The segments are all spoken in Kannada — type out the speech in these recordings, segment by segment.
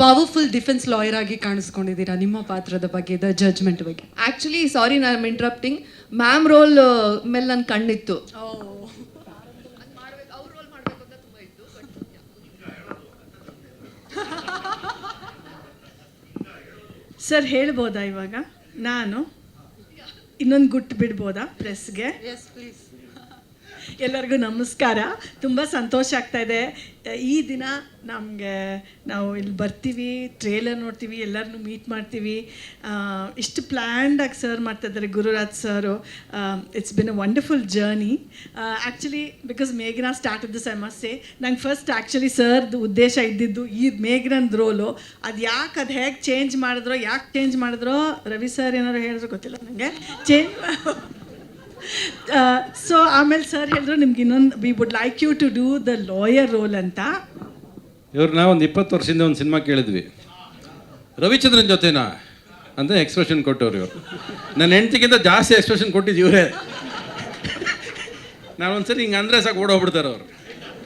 ಪವರ್ಫುಲ್ ಡಿಫೆನ್ಸ್ ಲಾಯರ್ ಆಗಿ ಕಾಣಿಸ್ಕೊಂಡಿದ್ದೀರಾ ನಿಮ್ಮ ಪಾತ್ರದ ಬಗ್ಗೆ ದ ಜಜ್ಮೆಂಟ್ ಬಗ್ಗೆ? ಆ್ಯಕ್ಚುಲಿ ಸಾರಿ ನಾನು ಇಂಟ್ರಪ್ಟಿಂಗ್ ಮ್ಯಾಮ್ ರೋಲ್ ಮೇಲೆ ನನ್ನ ಕಣ್ಣಿತ್ತು. ಸರ್ ಹೇಳ್ಬೋದಾ ಇವಾಗ? ನಾನು? ಇನ್ನೊಂದು ಗುಟ್ಟು ಬಿಡ್ಬೋದಾ ಪ್ರೆಸ್ಗೆ ಎಸ್ ಪ್ಲೀಸ್ ಎಲ್ಲರಿಗೂ ನಮಸ್ಕಾರ. ತುಂಬ ಸಂತೋಷ ಆಗ್ತಾ ಇದೆ. ಈ ದಿನ ನಮಗೆ ನಾವು ಇಲ್ಲಿ ಬರ್ತೀವಿ ಟ್ರೇಲರ್ ನೋಡ್ತೀವಿ, ಎಲ್ಲರನ್ನೂ ಮೀಟ್ ಮಾಡ್ತೀವಿ. ಇಷ್ಟು ಪ್ಲ್ಯಾಂಡಾಗಿ ಸರ್ ಮಾಡ್ತಾಯಿದ್ದಾರೆ Gururaj sir. It's been a wonderful journey actually because ಮೇಘನಾ start this I must say ನಂಗೆ ಫಸ್ಟ್ ಆ್ಯಕ್ಚುಲಿ ಸರ್ದು ಉದ್ದೇಶ ಇದ್ದಿದ್ದು ಈ ಮೇಘನಂದ್ ರೋಲು ಅದು ಯಾಕೆ ಅದು ಹೇಗೆ ಚೇಂಜ್ ಮಾಡಿದ್ರೋ, ಯಾಕೆ ಚೇಂಜ್ ಮಾಡಿದ್ರೋ, ರವಿ ಸರ್ ಏನಾದ್ರು ಹೇಳಿದ್ರು ಗೊತ್ತಿಲ್ಲ ನನಗೆ ಚೇಂಜ್ ಸೊ ಆಮೇಲೆ ಸರ್ ಹೇಳಿದ್ರು ನಿಮ್ಗೆ ಇನ್ನೊಂದು we would like you to do the lawyer role ಅಂತ. ಇವ್ರನ್ನ ಒಂದು ಇಪ್ಪತ್ತು ವರ್ಷದಿಂದ ಒಂದು ಸಿನಿಮಾ ಕೇಳಿದ್ವಿ. ರವಿಚಂದ್ರನ್ ಜೊತೆನಾ? ಅಂತ ಎಕ್ಸ್ಪ್ರೆಷನ್ ಕೊಟ್ಟವ್ರು ಇವರು. ನನ್ನ ಹೆಂಡತಿಗಿಂತ ಜಾಸ್ತಿ ಎಕ್ಸ್ಪ್ರೆಷನ್ ಕೊಟ್ಟಿದ್ದು ಇವರೇ. ನಾನು ಒಂದ್ಸರಿ ಹಿಂಗೆ ಅಂದರೆ ಸಾಕು ಓಡೋಗ್ಬಿಡ್ತಾರೆ ಅವರು.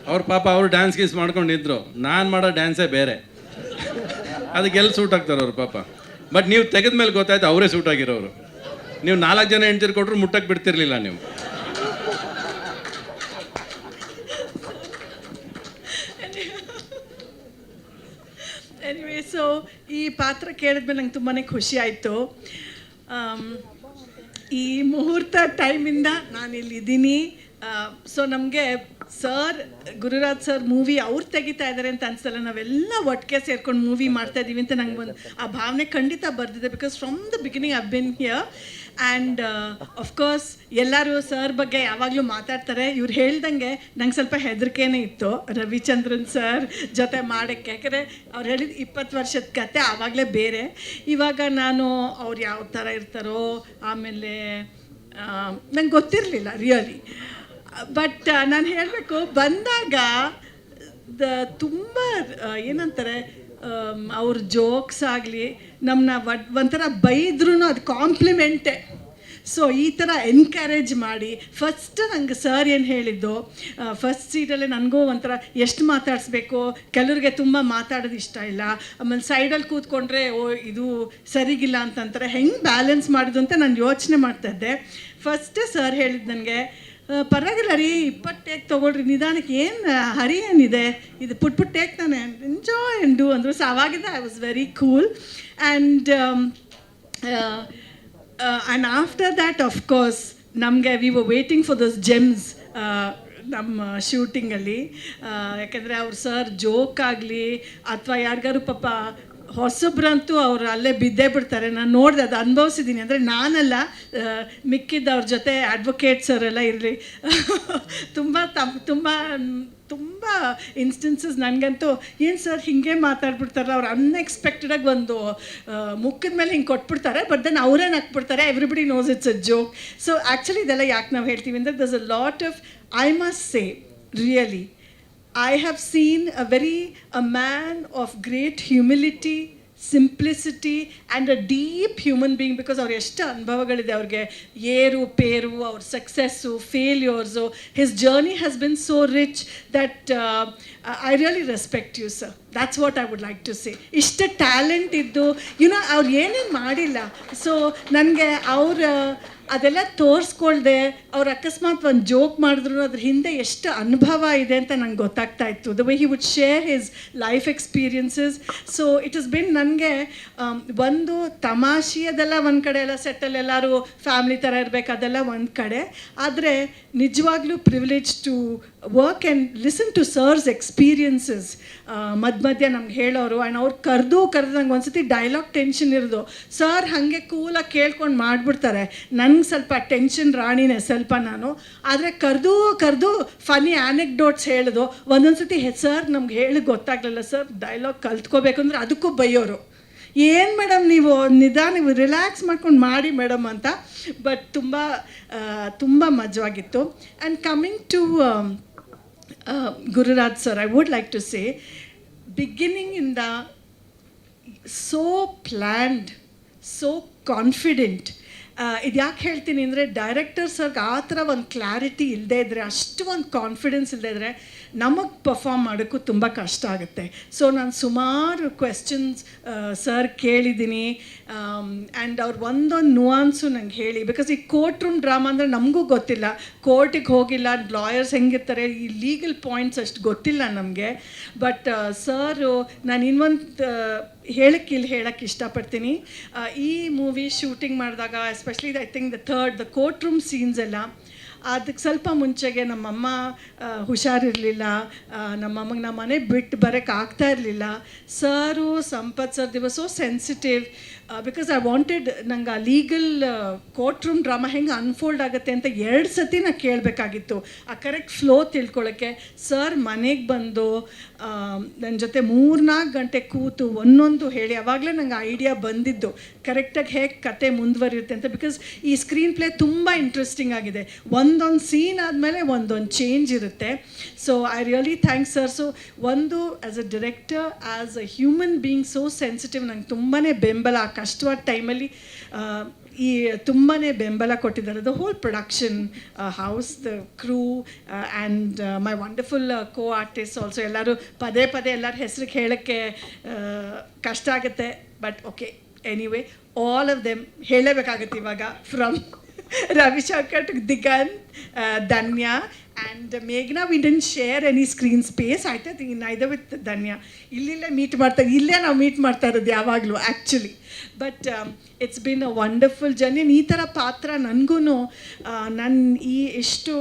ಅವ್ರ ಪಾಪ ಅವರು ಡ್ಯಾನ್ಸ್ ಗೀಸ್ ಮಾಡ್ಕೊಂಡಿದ್ರು ನಾನು ಮಾಡೋ ಡ್ಯಾನ್ಸೇ ಬೇರೆ. ಅದಕ್ಕೆಲ್ಲ ಸೂಟ್ ಆಗ್ತಾರೆ ಅವ್ರು ಪಾಪ. ಬಟ್ ನೀವು ತೆಗೆದ ಮೇಲೆ ಗೊತ್ತಾಯ್ತು ಅವರೇ ಸೂಟ್ ಆಗಿರೋರು. ನೀವು ನಾಲ್ಕು ಜನ ಹೆಂಡತಿರು ಕೊಟ್ಟರು ಮುಟ್ಟಕ್ಕೆ ಬಿಡ್ತಿರ್ಲಿಲ್ಲ ನೀವು. ಸೊ ಈ ಪಾತ್ರ ಕೇಳಿದ್ಮೇಲೆ ನಂಗೆ ತುಂಬಾ ಖುಷಿ ಆಯಿತು. ಈ ಮುಹೂರ್ತ ಟೈಮಿಂದ ನಾನು ಇಲ್ಲಿದ್ದೀನಿ ಸೊ ನಮಗೆ ಸರ್, ಗುರುರಾಜ್ ಸರ್ ಮೂವಿ ಅವ್ರು ತೆಗಿತಾ ಇದ್ದಾರೆ ಅಂತ ಅನ್ಸಲ್ಲ. ನಾವೆಲ್ಲ ಒಟ್ಟಿಗೆ ಸೇರ್ಕೊಂಡು ಮೂವಿ ಮಾಡ್ತಾ ಇದ್ದೀವಿ ಅಂತ ನಂಗೆ ಒಂದು ಆ ಭಾವನೆ ಖಂಡಿತ ಬರ್ದಿದೆ. Because from the beginning I been here and of course ಎಲ್ಲರೂ ಸರ್ ಬಗ್ಗೆ ಯಾವಾಗಲೂ ಮಾತಾಡ್ತಾರೆ. ಇವ್ರು ಹೇಳ್ದಂಗೆ ನಂಗೆ ಸ್ವಲ್ಪ ಹೆದರಿಕೆನೇ ಇತ್ತು. ರವಿಚಂದ್ರನ್ ಸರ್ ಜೊತೆ ಮಾಡೋಕ್ಕೆ. ಯಾಕಂದರೆ ಅವ್ರು ಹೇಳಿದ ಇಪ್ಪತ್ತು ವರ್ಷದ ಕತೆ ಆವಾಗಲೇ ಬೇರೆ. ಇವಾಗ ನಾನು ಅವ್ರು ಯಾವ ಥರ ಇರ್ತಾರೋ, ಆಮೇಲೆ ನಂಗೆ ಗೊತ್ತಿರಲಿಲ್ಲ ರಿಯಲಿ ಬಟ್ ನಾನು ಹೇಳಬೇಕು, ಬಂದಾಗ ದ, ತುಂಬ ಏನಂತಾರೆ ಅವ್ರ ಜೋಕ್ಸ್ ಆಗಲಿ ನಮ್ಮನ್ನ ಒಟ್ ಒಂಥರ ಬೈದ್ರೂ ಅದು ಕಾಂಪ್ಲಿಮೆಂಟೇ. ಸೊ ಈ ಥರ ಎನ್ಕರೇಜ್ ಮಾಡಿ ಫಸ್ಟ್ ನಂಗೆ ಸರ್ ಏನು ಹೇಳಿದ್ದು ಫಸ್ಟ್ ಸೀಟಲ್ಲೇ ನನಗೂ ಒಂಥರ ಎಷ್ಟು ಮಾತಾಡಿಸ್ಬೇಕು, ಕೆಲವ್ರಿಗೆ ತುಂಬ ಮಾತಾಡೋದು ಇಷ್ಟ ಇಲ್ಲ. ಆಮೇಲೆ ಸೈಡಲ್ಲಿ ಕೂತ್ಕೊಂಡ್ರೆ, ಓ, ಇದು ಸರಿಗಿಲ್ಲ ಅಂತಂತಾರೆ. ಹೆಂಗೆ ಬ್ಯಾಲೆನ್ಸ್ ಮಾಡೋದು ಅಂತ ನಾನು ಯೋಚನೆ ಮಾಡ್ತಾ ಇದ್ದೆ. ಫಸ್ಟೇ ಸರ್ ಹೇಳಿದ್ದು ನನಗೆ ಪರವಾಗಿಲ್ಲ ರೀ, ಇಪ್ಪತ್ತು ಟೇಕ್ ತೊಗೊಳ್ರಿ. ನಿಧಾನಕ್ಕೆ ಏನು ಹರಿ ಏನಿದೆ? ಇದು ಪುಟ್ ಪುಟ್ ಟೇಕ್ ತಾನೆ? ಎಂಜಾಯ್ ಆ್ಯಂಡ್ ಡೂ ಅಂದರು. ಸೊ ಅವಾಗಿಂದ I was very cool and and after that of course ನಮಗೆ we were waiting for those gems ನಮ್ಮ ಶೂಟಿಂಗಲ್ಲಿ ಯಾಕೆಂದರೆ ಅವ್ರು ಸರ್ ಜೋಕ್ ಆಗಲಿ, ಅಥವಾ ಯಾರಿಗಾರು ಪಾಪ ಹೊಸಬ್ರಂತೂ ಅವ್ರು ಅಲ್ಲೇ ಬಿದ್ದೇ ಬಿಡ್ತಾರೆ. ನಾನು ನೋಡಿದೆ ಅದು ಅನುಭವಿಸಿದ್ದೀನಿ ಅಂದರೆ ನಾನಲ್ಲ ಮಿಕ್ಕಿದ್ದವ್ರ ಜೊತೆ ಅಡ್ವೊಕೇಟ್ಸ್ ಅವರೆಲ್ಲ ಇರಲಿ. ತುಂಬ ತಮ್, ತುಂಬ ತುಂಬ ಇನ್ಸ್ಟೆನ್ಸಸ್ ನನಗಂತೂ, ಏನು ಸರ್ ಹಿಂಗೆ ಮಾತಾಡ್ಬಿಡ್ತಾರಲ್ಲ, ಅವ್ರು ಅನ್ಎಕ್ಸ್ಪೆಕ್ಟೆಡಾಗಿ ಒಂದು ಮುಖದ ಮೇಲೆ ಹಿಂಗೆ ಕೊಟ್ಬಿಡ್ತಾರೆ ಬಟ್ ದೆನ್ ಅವರೇ ನಕ್ಬಿಡ್ತಾರೆ. Everybody knows it's a joke so actually ಇದೆಲ್ಲ ಯಾಕೆ ನಾವು ಹೇಳ್ತೀವಿ ಅಂದರೆ thus a lot of I must say really I have seen a very a man of great humility, simplicity and a deep human being because ಅವ್ರು ಎಷ್ಟು ಅನುಭವಗಳಿದೆ ಅವ್ರಿಗೆ. ಏರು ಪೇರು ಅವ್ರ success failures his journey has been so rich that I really respect you sir that's what I would like to see ಇಷ್ಟು ಟ್ಯಾಲೆಂಟ್ ಇದ್ದು ಯುನೋ ಅವ್ರು ಏನೇನು ಮಾಡಿಲ್ಲ. ಸೊ ನನಗೆ ಅವ್ರ ಅದೆಲ್ಲ ತೋರಿಸ್ಕೊಳ್ದೆ, ಅವ್ರು ಅಕಸ್ಮಾತ್ ಒಂದು ಜೋಕ್ ಮಾಡಿದ್ರು, ಅದ್ರ ಹಿಂದೆ ಎಷ್ಟು ಅನುಭವ ಇದೆ ಅಂತ ನಂಗೆ ಗೊತ್ತಾಗ್ತಾ ಇತ್ತು. The way he would share his life experiences so it is been ನನಗೆ ಒಂದು ತಮಾಷೆಯದೆಲ್ಲ ಒಂದು ಕಡೆ ಎಲ್ಲ ಸೆಟ್ಟಲ್ಲಿ ಎಲ್ಲರೂ ಫ್ಯಾಮ್ಲಿ ಥರ ಇರಬೇಕು ಅದೆಲ್ಲ ಒಂದು ಕಡೆ. ಆದರೆ, ನಿಜವಾಗ್ಲೂ privilege to work and listen to sir's experiences ಮಧ್ಯ ಮಧ್ಯ ನಮ್ಗೆ ಹೇಳೋರು ಆ್ಯಂಡ್ ಅವ್ರು ಕರೆದು ಕರೆದು ನಂಗೆ ಒಂದ್ಸತಿ ಡೈಲಾಗ್ ಟೆನ್ಷನ್ ಇರೋದು. ಸರ್ ಹಾಗೆ ಕೂಲಾಗಿ ಕೇಳ್ಕೊಂಡು ಮಾಡಿಬಿಡ್ತಾರೆ. ನನಗೆ ಸ್ವಲ್ಪ ಟೆನ್ಷನ್ ರಾಣಿನೇ ಸ್ವಲ್ಪ ನಾನು. ಆದರೆ ಕರೆದು ಕರೆದು ಫನಿ ಆ್ಯನೆಕ್ಡೋಟ್ಸ್ ಹೇಳಿದು. ಒಂದೊಂದು ಸತಿ ಸರ್ ನಮ್ಗೆ ಹೇಳಿ ಗೊತ್ತಾಗಲಿಲ್ಲ ಸರ್ ಡೈಲಾಗ್ ಕಲ್ತ್ಕೋಬೇಕು ಅಂದ್ರೆ ಅದಕ್ಕೂ ಬೈಯೋರು. ಏನು ಮೇಡಮ್ ನೀವು ನಿಧಾನ ರಿಲ್ಯಾಕ್ಸ್ ಮಾಡ್ಕೊಂಡು ಮಾಡಿ ಮೇಡಮ್ ಅಂತ. ಬಟ್ ತುಂಬ ತುಂಬ ಮಜವಾಗಿತ್ತು. And coming to Gururaj sir I would like to say ಬಿಗಿನಿಂಗಿಂದ so planned so confident ಇದು ಯಾಕೆ ಹೇಳ್ತೀನಿ ಅಂದರೆ ಡೈರೆಕ್ಟರ್ ಸರ್ಗೆ ಆ ಥರ ಒಂದು ಕ್ಲಾರಿಟಿ ಇಲ್ಲದೇ ಇದ್ದರೆ ಅಷ್ಟು ಒಂದು ಕಾನ್ಫಿಡೆನ್ಸ್ ಇಲ್ಲದೇ ಇದ್ದರೆ ನಮಗೆ ಪರ್ಫಾರ್ಮ್ ಮಾಡೋಕ್ಕೂ ತುಂಬ ಕಷ್ಟ ಆಗುತ್ತೆ. ಸೊ ನಾನು ಸುಮಾರು ಕ್ವೆಶ್ಚನ್ಸ್ ಸರ್ ಕೇಳಿದ್ದೀನಿ. ಆ್ಯಂಡ್ ಅವ್ರು ಒಂದೊಂದು ನುವಾನ್ಸು ನಂಗೆ ಹೇಳಿ. ಬಿಕಾಸ್ ಈ ಕೋರ್ಟ್ ರೂಮ್ ಡ್ರಾಮಾ ಅಂದರೆ ನಮಗೂ ಗೊತ್ತಿಲ್ಲ. ಕೋರ್ಟಿಗೆ ಹೋಗಿಲ್ಲ ಲಾಯರ್ಸ್ ಹೆಂಗಿರ್ತಾರೆ, ಈ ಲೀಗಲ್ ಪಾಯಿಂಟ್ಸ್ ಅಷ್ಟು ಗೊತ್ತಿಲ್ಲ ನಮಗೆ. ಬಟ್ ಸರು ನಾನು ಇನ್ನೊಂದು ಹೇಳಕ್ಕೆ ಇಲ್ಲಿ ಹೇಳಕ್ಕೆ ಇಷ್ಟಪಡ್ತೀನಿ. ಈ ಮೂವಿ ಶೂಟಿಂಗ್ ಮಾಡಿದಾಗ especially I think the third the courtroom scenes ಎಲ್ಲ ಅದಕ್ಕೆ ಸ್ವಲ್ಪ ಮುಂಚೆಗೆ ನಮ್ಮಮ್ಮ ಹುಷಾರಿರಲಿಲ್ಲ. ನಮ್ಮಮ್ಮಗೆ ನಮ್ಮ ಮನೆ ಬಿಟ್ಟು ಬರೋಕ್ಕೆ ಆಗ್ತಾ ಇರಲಿಲ್ಲ. ಸರು, ಸಂಪತ್ ಸರ್ ದಿವಸ so sensitive because I wanted ನಂಗೆ ಆ ಲೀಗಲ್ ಕೋರ್ಟ್ ರೂಮ್ ಡ್ರಾಮಾ ಹೆಂಗೆ ಅನ್ಫೋಲ್ಡ್ ಆಗುತ್ತೆ ಅಂತ ಎರಡು ಸತಿ ನಾನು ಕೇಳಬೇಕಾಗಿತ್ತು. ಆ ಕರೆಕ್ಟ್ ಫ್ಲೋ ತಿಳ್ಕೊಳ್ಳೋಕ್ಕೆ ಸರ್ ಮನೆಗೆ ಬಂದು ನನ್ನ ಜೊತೆ ಮೂರ್ನಾಲ್ಕು ಗಂಟೆ ಕೂತು ಒಂದೊಂದು ಹೇಳಿ, ಅವಾಗಲೇ ನಂಗೆ ಐಡಿಯಾ ಬಂದಿದ್ದು. ಕರೆಕ್ಟಾಗಿ ಹೇಗೆ ಕತೆ ಮುಂದುವರಿಯುತ್ತೆ ಅಂತ ಬಿಕಾಸ್ ಈ ಸ್ಕ್ರೀನ್ ಪ್ಲೇ ತುಂಬ ಇಂಟ್ರೆಸ್ಟಿಂಗ್ ಆಗಿದೆ. ಒಂದೊಂದು ಸೀನ್ ಆದಮೇಲೆ ಒಂದೊಂದು ಚೇಂಜ್ ಇರುತ್ತೆ. So I really thanks sir so ಒಂದು as a director as a human being so sensitive ನಂಗೆ ತುಂಬಾ ಬೆಂಬಲ ಆ ಕಷ್ಟವಾದ ಟೈಮಲ್ಲಿ ಈ ತುಂಬಾ ಬೆಂಬಲ ಕೊಟ್ಟಿದ್ದಾರೆ. The whole production house the crew and my wonderful co artist also ಎಲ್ಲರೂ ಪದೇ ಪದೇ ಎಲ್ಲರ ಹೆಸ್ರಿಗೆ ಹೇಳೋಕ್ಕೆ ಕಷ್ಟ ಆಗುತ್ತೆ. But okay anyway all of them ಹೇಳಲೇಬೇಕಾಗುತ್ತೆ ಇವಾಗ from to Diganth Dhanya and ಮೇಘ್ನಾ we didn't share any screen space ಆಯ್ತಾ ನೈದರ್ ವಿತ್ ಧನ್ಯ ಇಲ್ಲಿಲ್ಲೇ ಮೀಟ್ ಮಾಡ್ತಾ ಇಲ್ಲೇ ನಾವು ಮೀಟ್ ಮಾಡ್ತಾ ಇರೋದು ಯಾವಾಗಲೂ actually but it's been a wonderful journey ಈ ಥರ ಪಾತ್ರ ನನಗೂ ನನ್ನ ಈ ಎಷ್ಟು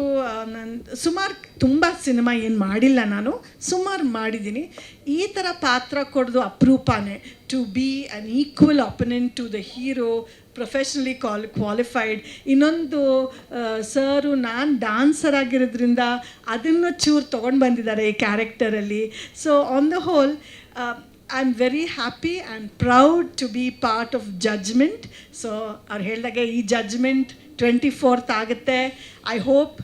ನನ್ನ ಸುಮಾರು ತುಂಬ ಸಿನಿಮಾ ಏನು ಮಾಡಿಲ್ಲ ನಾನು ಸುಮಾರು ಮಾಡಿದ್ದೀನಿ ಈ ಥರ ಪಾತ್ರ ಕೊಡೋದು ಅಪರೂಪನೇ to be an equal opponent to the hero professionally qual qualified ಇನ್ನೊಂದು ಸರು ನಾನು ಡಾನ್ಸರ್ ಆಗಿರೋದ್ರಿಂದ ಅದನ್ನು ಚೂರು ತೊಗೊಂಡು ಬಂದಿದ್ದಾರೆ ಈ ಕ್ಯಾರೆಕ್ಟರಲ್ಲಿ so on the whole I am very happy and proud to be part of Judgement so ಅವ್ರು ಹೇಳಿದಾಗೆ ಈ ಜಡ್ಜ್ಮೆಂಟ್ ಟ್ವೆಂಟಿ ಫೋರ್ತ್ ಆಗುತ್ತೆ I hope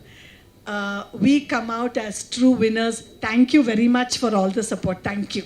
we come out as true winners thank you very much for all the support thank you